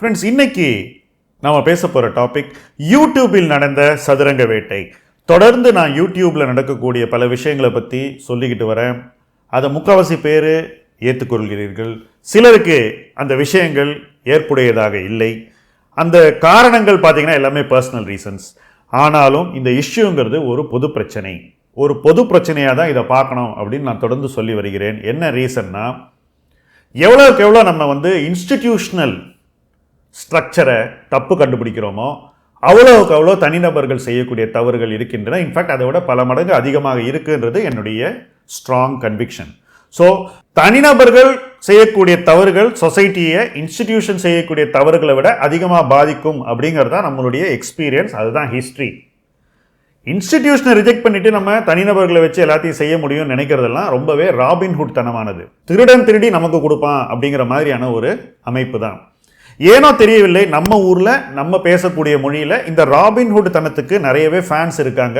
Friends இன்னைக்கு நம்ம பேச போகிற டாபிக் யூடியூப்பில் நடந்த சதுரங்க வேட்டை. தொடர்ந்து நான் யூடியூப்பில் நடக்கக்கூடிய பல விஷயங்களை பற்றி சொல்லிக்கிட்டு வரேன். அதை முக்கால்வாசி பேர் ஏற்றுக்கொள்கிறீர்கள் சிலருக்கு அந்த விஷயங்கள் ஏற்புடையதாக இல்லை. அந்த காரணங்கள் பார்த்தீங்கன்னா எல்லாமே பர்சனல் ரீசன்ஸ் ஆனாலும் இந்த இஷ்யூங்கிறது ஒரு பொது பிரச்சனை. ஒரு பொது பிரச்சனையாக தான் இதை பார்க்கணும் அப்படின்னு நான் தொடர்ந்து சொல்லி வருகிறேன். என்ன ரீசன்னா எவ்வளோக்கு எவ்வளோ நம்ம வந்து இன்ஸ்டிடியூஷனல் ஸ்ட்ரக்சரை தப்பு கண்டுபிடிக்கிறோமோ அவ்வளோவுக்கு அவ்வளோ தனிநபர்கள் செய்யக்கூடிய தவறுகள் இருக்கின்றன. இன்ஃபேக்ட் அதை விட பல மடங்கு அதிகமாக இருக்குன்றது என்னுடைய ஸ்ட்ராங் கன்விக்ஷன் ஸோ தனிநபர்கள் செய்யக்கூடிய தவறுகள் சொசைட்டியை இன்ஸ்டிடியூஷன் செய்யக்கூடிய தவறுகளை விட அதிகமாக பாதிக்கும் அப்படிங்கிறது தான் நம்மளுடைய எக்ஸ்பீரியன்ஸ் அதுதான் ஹிஸ்ட்ரி இன்ஸ்டிடியூஷனை ரிஜெக்ட் பண்ணிட்டு நம்ம தனிநபர்களை வச்சு எல்லாத்தையும் செய்ய முடியும்னு நினைக்கிறதெல்லாம் ரொம்பவே ராபின்ஹுட் தனமானது திருடன் திருடி நமக்கு கொடுப்பான் அப்படிங்கிற மாதிரியான ஒரு அமைப்பு தான். ஏனோ தெரியவில்லை நம்ம ஊரில் நம்ம பேசக்கூடிய மொழியில் இந்த ராபின்ஹுட் தனத்துக்கு நிறையவே ஃபேன்ஸ் இருக்காங்க.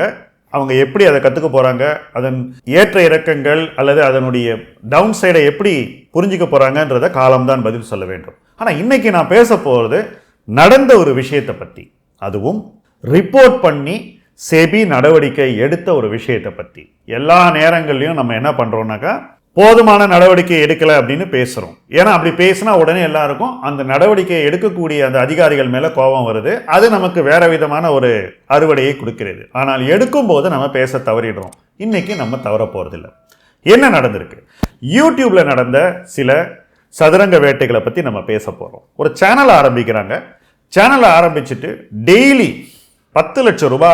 அவங்க எப்படி அதை கற்றுக்க போகிறாங்க அதன் ஏற்ற இறக்கங்கள் அல்லது அதனுடைய டவுன் சைடை எப்படி புரிஞ்சிக்க போகிறாங்கன்றத காலம்தான் பதில் சொல்ல வேண்டும். ஆனால் இன்றைக்கி நான் பேச போகிறது நடந்த ஒரு விஷயத்தை பற்றி அதுவும் ரிப்போர்ட் பண்ணி செபி நடவடிக்கை எடுத்த ஒரு விஷயத்தை பற்றி எல்லா நேரங்கள்லையும் நம்ம என்ன பண்ணுறோம்னாக்கா போதுமான நடவடிக்கை எடுக்கலை அப்படின்னு பேசுகிறோம் ஏன்னா அப்படி பேசினா உடனே எல்லாருக்கும் அந்த நடவடிக்கையை எடுக்கக்கூடிய அந்த அதிகாரிகள் மேலே கோபம் வருது. அது நமக்கு வேற விதமான ஒரு அறுவடையை கொடுக்கிறது. ஆனால் எடுக்கும்போது நம்ம பேச தவறிடுறோம். இன்றைக்கி நம்ம தவற போகிறதில்ல என்ன நடந்திருக்கு? யூடியூப்பில் நடந்த சில சதுரங்க வேட்டைகளை பற்றி நம்ம பேச போகிறோம் ஒரு சேனல் ஆரம்பிக்கிறாங்க. சேனலை ஆரம்பிச்சுட்டு டெய்லி பத்து லட்சம் ரூபா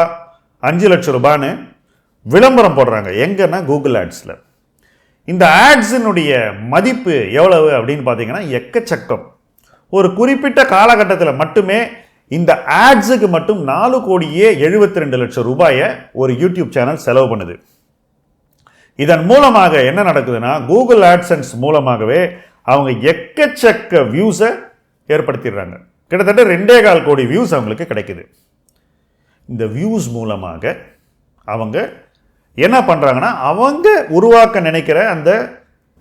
அஞ்சு லட்சம் ரூபான்னு விளம்பரம் போடுறாங்க. எங்கன்னா கூகுள் ஆட்ஸில் இந்த ஆட்ஸினுடைய மதிப்பு எவ்வளவு அப்படின்னு பார்த்தீங்கன்னா எக்கச்சக்கம். ஒரு குறிப்பிட்ட காலகட்டத்தில் மட்டுமே இந்த ஆட்ஸுக்கு மட்டும் நாலு கோடியே எழுபத்தி ரெண்டு லட்சம் ரூபாயை ஒரு யூடியூப் சேனல் செலவு பண்ணுது. இதன் மூலமாக என்ன நடக்குதுன்னா கூகுள் ஆட்சன்ஸ் மூலமாகவே அவங்க எக்கச்சக்க வியூஸை ஏற்படுத்திடுறாங்க. கிட்டத்தட்ட ரெண்டே கால் கோடி வியூஸ் அவங்களுக்கு கிடைக்குது. இந்த வியூஸ் மூலமாக அவங்க என்ன பண்ணுறாங்கன்னா அவங்க உருவாக்க நினைக்கிற அந்த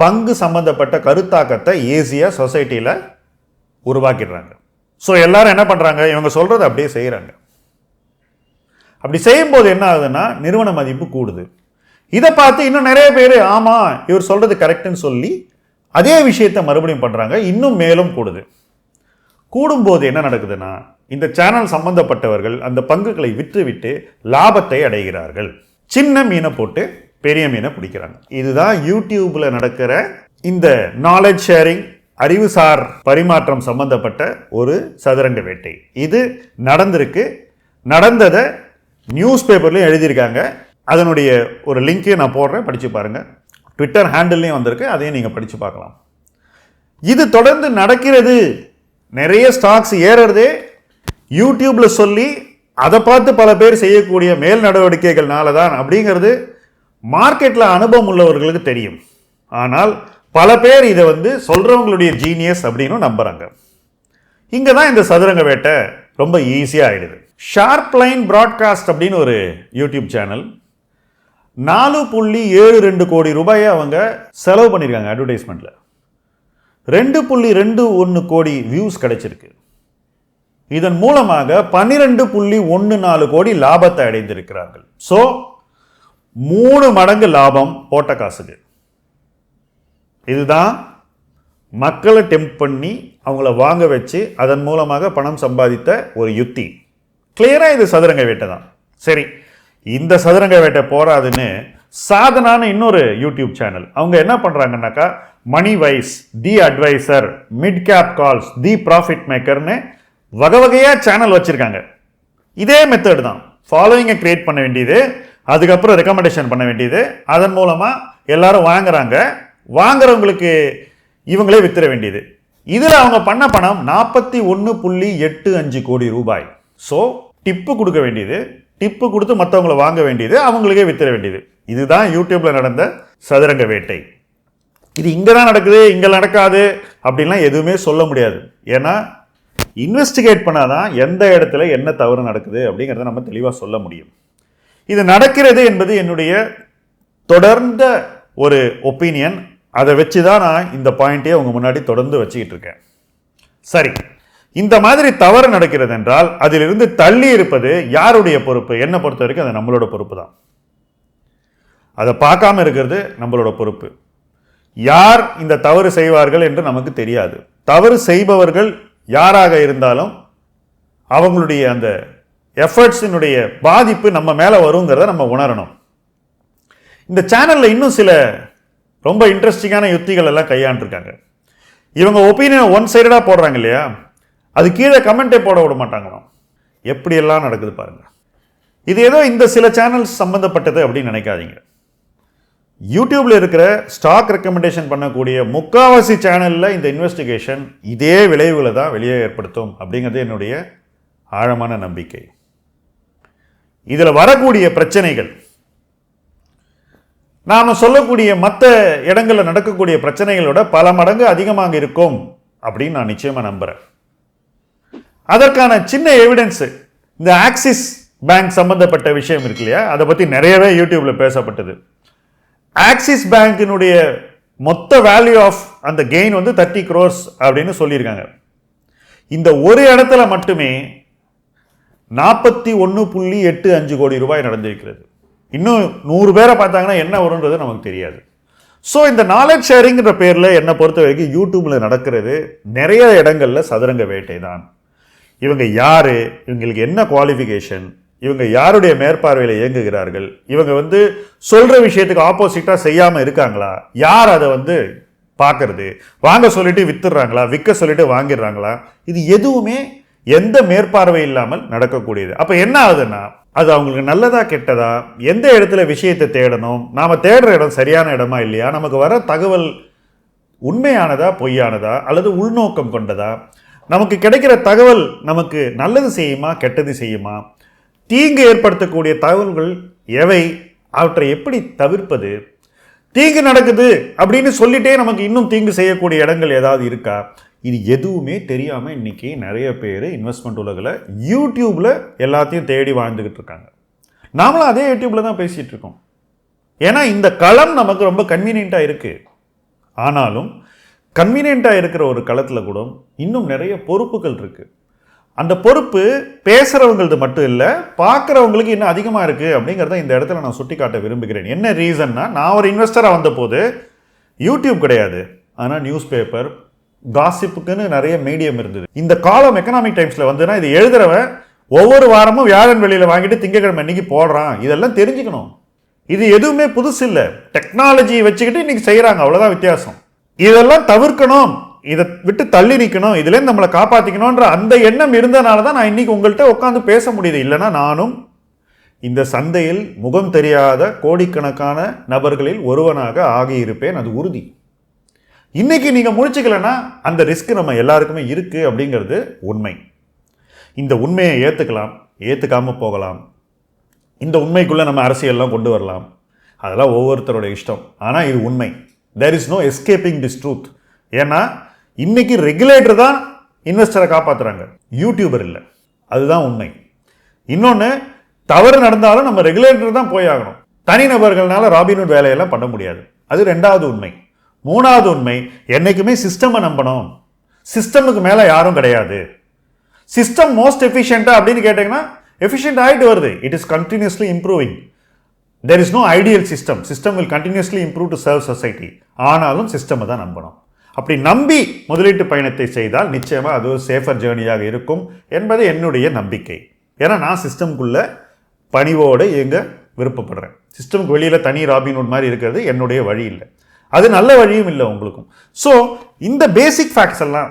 பங்கு சம்மந்தப்பட்ட கருத்தாக்கத்தை ஈஸியாக சொசைட்டியில் உருவாக்கிடுறாங்க. ஸோ எல்லாரும் என்ன பண்ணுறாங்க இவங்க சொல்கிறத அப்படியே செய்கிறாங்க அப்படி செய்யும்போது என்ன ஆகுதுன்னா நிறுவன மதிப்பு கூடுது. இதை பார்த்து இன்னும் நிறைய பேர் ஆமாம் இவர் சொல்கிறது கரெக்டுன்னு சொல்லி அதே விஷயத்தை மறுபடியும் பண்ணுறாங்க இன்னும் மேலும் கூடுது. கூடும்போது என்ன நடக்குதுன்னா இந்த சேனல் சம்பந்தப்பட்டவர்கள் அந்த பங்குகளை விற்றுவிட்டு லாபத்தை அடைகிறார்கள். சின்ன மீனை போட்டு பெரிய மீனை பிடிக்கிறாங்க. இதுதான் யூடியூப்பில் நடக்கிற இந்த நாலேஜ் ஷேரிங் அறிவுசார் பரிமாற்றம் சம்பந்தப்பட்ட ஒரு சதுரங்க வேட்டை. இது நடந்திருக்கு. நடந்ததை நியூஸ் பேப்பர்லையும் எழுதியிருக்காங்க. அதனுடைய ஒரு லிங்க்கையும் நான் போடுறேன். படித்து பாருங்கள் ட்விட்டர் ஹேண்டில்லையும் வந்திருக்கு. அதையும் நீங்கள் படித்து பார்க்கலாம். இது தொடர்ந்து நடக்கிறது. நிறைய ஸ்டாக்ஸ் ஏறுறதே யூடியூப்பில் சொல்லி அதை பார்த்து பல பேர் செய்யக்கூடிய மேல் நடவடிக்கைகள்னால தான் அப்படிங்கிறது மார்க்கெட்டில் அனுபவம் உள்ளவர்களுக்கு தெரியும். ஆனால் பல பேர் இதை வந்து சொல்கிறவங்களுடைய ஜீனியஸ் அப்படின்னு நம்புகிறாங்க இங்கே தான் இந்த சதுரங்க வேட்டை ரொம்ப ஈஸியாக ஆகிடுது ஷார்ப் லைன் ப்ராட்காஸ்ட் அப்படின்னு ஒரு யூடியூப் சேனல் நாலு புள்ளி ஏழு ரெண்டு கோடி ரூபாயை அவங்க செலவு பண்ணியிருக்காங்க அட்வர்டைஸ்மெண்ட்டில் ரெண்டு புள்ளி ரெண்டு ஒன்று கோடி வியூஸ் கிடச்சிருக்கு. இதன் மூலமாக பன்னிரெண்டு புள்ளி ஒன்று நாலு கோடி லாபத்தை அடைந்திருக்கிறார்கள். ஸோ மூணு மடங்கு லாபம் போட்ட காசுக்கு. இதுதான் மக்களை டெம்ப் பண்ணி அவங்கள வாங்க வச்சு அதன் மூலமாக பணம் சம்பாதித்த ஒரு யுத்தி. கிளியராக இது சதுரங்க வேட்டை தான். சரி இந்த சதுரங்க வேட்டை போராதுன்னு சாதனான இன்னொரு யூடியூப் சேனல் அவங்க என்ன பண்ணுறாங்கன்னாக்கா money wise the adviser mid cap calls the profit மேக்கர்னு வகை வகையாக சேனல் வச்சுருக்காங்க. இதே மெத்தட் தான். ஃபாலோவிங்கை க்ரியேட் பண்ண வேண்டியது அதுக்கப்புறம் ரெக்கமெண்டேஷன் பண்ண வேண்டியது அதன் மூலமாக எல்லாரும் வாங்குறாங்க. வாங்குறவங்களுக்கு இவங்களே வித்துற வேண்டியது. இதில் அவங்க பண்ண பணம் நாற்பத்தி ஒன்று புள்ளி எட்டு அஞ்சு கோடி ரூபாய். ஸோ டிப்பு கொடுக்க வேண்டியது டிப்பு கொடுத்து மற்றவங்களை வாங்க வேண்டியது அவங்களுக்கே வித்துற வேண்டியது. இதுதான் யூடியூப்பில் நடந்த சதுரங்க வேட்டை. இது இங்கே தான் நடக்குது இங்கே நடக்காது அப்படின்லாம் எதுவுமே சொல்ல முடியாது. ஏன்னா இன்வெஸ்டிகேட் பண்ணாதான் எந்த இடத்துல என்ன தவறு நடக்குது அப்படிங்கிறத நம்ம தெளிவாக சொல்ல முடியும். இது நடக்கிறது என்பது என்னுடைய தொடர்ந்த ஒரு ஒப்பீனியன் அதை வச்சு தான் நான் இந்த பாயிண்ட்டே உங்கள் முன்னாடி தொடர்ந்து வச்சுக்கிட்டு இருக்கேன். சரி. இந்த மாதிரி தவறு நடக்கிறது என்றால் அதிலிருந்து தள்ளி இருப்பது யாருடைய பொறுப்பு? என்னை பொறுத்த வரைக்கும் அது நம்மளோட பொறுப்பு தான். அதை பார்க்காம இருக்கிறது நம்மளோட பொறுப்பு. யார் இந்த தவறு செய்வார்கள் என்று நமக்கு தெரியாது. தவறு செய்பவர்கள் யாராக இருந்தாலும் அவங்களுடைய அந்த எஃபர்ட்ஸினுடைய பாதிப்பு நம்ம மேலே வருங்கிறத நம்ம உணரணும். இந்த சேனலில் இன்னும் சில ரொம்ப இன்ட்ரெஸ்டிங்கான யுத்திகள் எல்லாம் கையாண்டுருக்காங்க. இவங்க ஒப்பீனியன் ஒன் சைடடாக போடுறாங்க இல்லையா? அது கீழே கமெண்ட்டே போட விட மாட்டாங்களாம். எப்படியெல்லாம் நடக்குது பாருங்கள் இது ஏதோ இந்த சில சேனல்ஸ் சம்மந்தப்பட்டது அப்படின்னு நினைக்காதீங்க. யூடியூப்பில் இருக்கிற ஸ்டாக் ரெக்கமெண்டேஷன் பண்ணக்கூடிய முக்காவாசி சேனலில் இந்த இன்வெஸ்டிகேஷன் இதே விளைவுகளை தான் வெளியே ஏற்படுத்தும் அப்படிங்கிறது என்னுடைய ஆழமான நம்பிக்கை. இதில் வரக்கூடிய பிரச்சனைகள் நாம் சொல்லக்கூடிய மற்ற இடங்களில் நடக்கக்கூடிய பிரச்சனைகளோட பல மடங்கு அதிகமாக இருக்கும் அப்படின்னு நான் நிச்சயமாக நம்புகிறேன் அதற்கான சின்ன எவிடன்ஸு இந்த ஆக்சிஸ் பேங்க் சம்மந்தப்பட்ட விஷயம் இருக்கு இல்லையா? அதை பற்றி நிறையவே யூடியூப்பில் பேசப்பட்டது. ஆக்சிஸ் பேங்கினுடைய மொத்த வேல்யூ ஆஃப் அந்த கெயின் வந்து தேர்ட்டி க்ரோர்ஸ் அப்படின்னு சொல்லியிருக்காங்க. இந்த ஒரு இடத்துல மட்டுமே நாற்பத்தி ஒன்று புள்ளி எட்டு அஞ்சு கோடி ரூபாய் நடந்திருக்கிறது. இன்னும் நூறு பேரை பார்த்தாங்கன்னா என்ன வரும்ன்றது நமக்கு தெரியாது. ஸோ இந்த நாலேஜ் ஷேரிங்கிற பேரில் என்னை பொறுத்த வரைக்கும் யூடியூப்பில் நடக்கிறது நிறைய இடங்களில் சதுரங்க வேட்டை தான். இவங்க யார்? இவங்களுக்கு என்ன குவாலிஃபிகேஷன் இவங்க யாருடைய மேற்பார்வையில் இயங்குகிறார்கள்? இவங்க வந்து சொல்கிற விஷயத்துக்கு ஆப்போசிட்டாக செய்யாமல் இருக்காங்களா? யார் அதை வந்து பார்க்கறது? வாங்க சொல்லிட்டு வித்துடுறாங்களா? விற்க சொல்லிட்டு வாங்கிடுறாங்களா? இது எதுவுமே எந்த மேற்பார்வை இல்லாமல் நடக்கக்கூடியது. அப்போ என்ன ஆகுதுன்னா அது அவங்களுக்கு நல்லதா கெட்டதா? எந்த இடத்துல விஷயத்தை தேடணும்? நாம் தேடுற இடம் சரியான இடமா இல்லையா? நமக்கு வர தகவல் உண்மையானதா பொய்யானதா? அல்லது உள்நோக்கம் கொண்டதா? நமக்கு கிடைக்கிற தகவல் நமக்கு நல்லது செய்யுமா கெட்டது செய்யுமா? தீங்கு ஏற்படுத்தக்கூடிய தகவல்கள் எவை? அவற்றை எப்படி தவிர்ப்பது? தீங்கு நடக்குது அப்படின்னு சொல்லிட்டே நமக்கு இன்னும் தீங்கு செய்யக்கூடிய இடங்கள் ஏதாவது இருக்கா? இது எதுவுமே தெரியாமல் இன்னைக்கு நிறைய பேர் இன்வெஸ்ட்மெண்ட் உலகில் யூடியூப்பில் எல்லாத்தையும் தேடி வாழ்ந்துக்கிட்டு இருக்காங்க. நாமளும் அதே யூடியூப்பில் தான் பேசிகிட்டு இருக்கோம். ஏன்னா இந்த களம் நமக்கு ரொம்ப கன்வீனியண்ட்டாக இருக்குது ஆனாலும் கன்வீனியண்ட்டாக இருக்கிற ஒரு களத்தில் கூட இன்னும் நிறைய பொறுப்புகள் இருக்குது அந்த பொறுப்பு பேசுகிறவங்களது மட்டும் இல்லை பார்க்குறவங்களுக்கு இன்னும் அதிகமாக இருக்குது அப்படிங்கிறத இந்த இடத்துல நான் சுட்டி காட்ட விரும்புகிறேன். என்ன ரீசன்னா நான் ஒரு இன்வெஸ்டராக வந்தபோது யூடியூப் கிடையாது. ஆனால் நியூஸ் பேப்பர் காசிப்புக்குன்னு நிறைய மீடியம் இருந்தது. இந்த காலம் எக்கனாமிக் டைம்ஸில் வந்துன்னா இது எழுதுறவன் ஒவ்வொரு வாரமும் வியாழன் வெளியில் வாங்கிட்டு திங்கக்கிழமை இன்னைக்கு போடுறான். இதெல்லாம் தெரிஞ்சுக்கணும். இது எதுவுமே புதுசு இல்லை டெக்னாலஜி வச்சுக்கிட்டு இன்னைக்கு செய்கிறாங்க அவ்வளோதான் வித்தியாசம். இதெல்லாம் தவிர்க்கணும். இதை விட்டு தள்ளி நிற்கணும் இதுலேருந்து நம்மளை காப்பாற்றிக்கணுன்ற அந்த எண்ணம் இருந்தனால தான் நான் இன்னைக்கு உங்கள்கிட்ட உட்காந்து பேச முடியுது. இல்லைன்னா நானும் இந்த சந்தையில் முகம் தெரியாத கோடிக்கணக்கான நபர்களில் ஒருவனாக ஆகியிருப்பேன். அது உறுதி. இன்றைக்கி நீங்கள் முடிச்சுக்கலன்னா அந்த ரிஸ்க் நம்ம எல்லாருக்குமே இருக்குது அப்படிங்கிறது உண்மை. இந்த உண்மையை ஏற்றுக்கலாம் ஏற்றுக்காமல் போகலாம். இந்த உண்மைக்குள்ளே நம்ம அரசியல்லாம் கொண்டு வரலாம். அதெல்லாம் ஒவ்வொருத்தரோட இஷ்டம். ஆனால் இது உண்மை. There is no escaping this truth ஏன்னா இன்னைக்கு ரெகுலேட்டர் தான் இன்வெஸ்டரை காப்பாற்றுறாங்க யூடியூபர் இல்லை. அதுதான் உண்மை. இன்னொன்று தவறு நடந்தாலும் நம்ம ரெகுலேட்டர் தான் போய் ஆகணும். தனிநபர்கள்னால ராபின்ஹுட் வேலையெல்லாம் பண்ண முடியாது. அது ரெண்டாவது உண்மை. மூணாவது உண்மை என்றைக்குமே சிஸ்டமை நம்பணும். சிஸ்டமுக்கு மேலே யாரும் கிடையாது. சிஸ்டம் மோஸ்ட் எஃபிஷியண்ட்டாக அப்படின்னு கேட்டிங்கன்னா எஃபிஷியன்ட் ஆகிட்டு வருது. It is continuously improving there is no ideal system system will continuously improve to serve society ஆனாலும் சிஸ்டமை தான் நம்பணும். அப்படி நம்பி முதலீட்டு பயணத்தை செய்தால் நிச்சயமாக அது ஒரு சேஃபர் ஜேர்னியாக இருக்கும் என்பது என்னுடைய நம்பிக்கை. ஏன்னா நான் சிஸ்டம்குள்ளே பணிவோடு இயங்க விருப்பப்படுறேன். சிஸ்டம்க்கு வெளியில் தனி ராபின்வுட் மாதிரி இருக்கிறது என்னுடைய வழி இல்லை. அது நல்ல வழியும் இல்லை உங்களுக்கும். ஸோ இந்த பேசிக் ஃபேக்ட்ஸ் எல்லாம்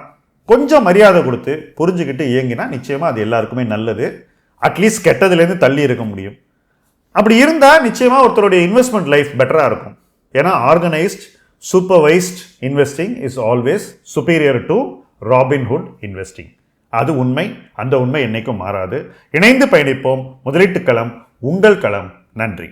கொஞ்சம் மரியாதை கொடுத்து புரிஞ்சுக்கிட்டு இயங்கினா நிச்சயமாக அது எல்லாருக்குமே நல்லது. அட்லீஸ்ட் கெட்டதுலேருந்து தள்ளி இருக்க முடியும். அப்படி இருந்தால் நிச்சயமாக ஒருத்தருடைய இன்வெஸ்ட்மெண்ட் லைஃப் பெட்டராக இருக்கும். ஏன்னா organised supervised investing is always superior to Robinhood investing அது உண்மை அந்த உண்மை என்னைக்கும் மாறாது. இணைந்து பயணிப்போம். முதலீட்டு களம் உங்கள் களம். நன்றி.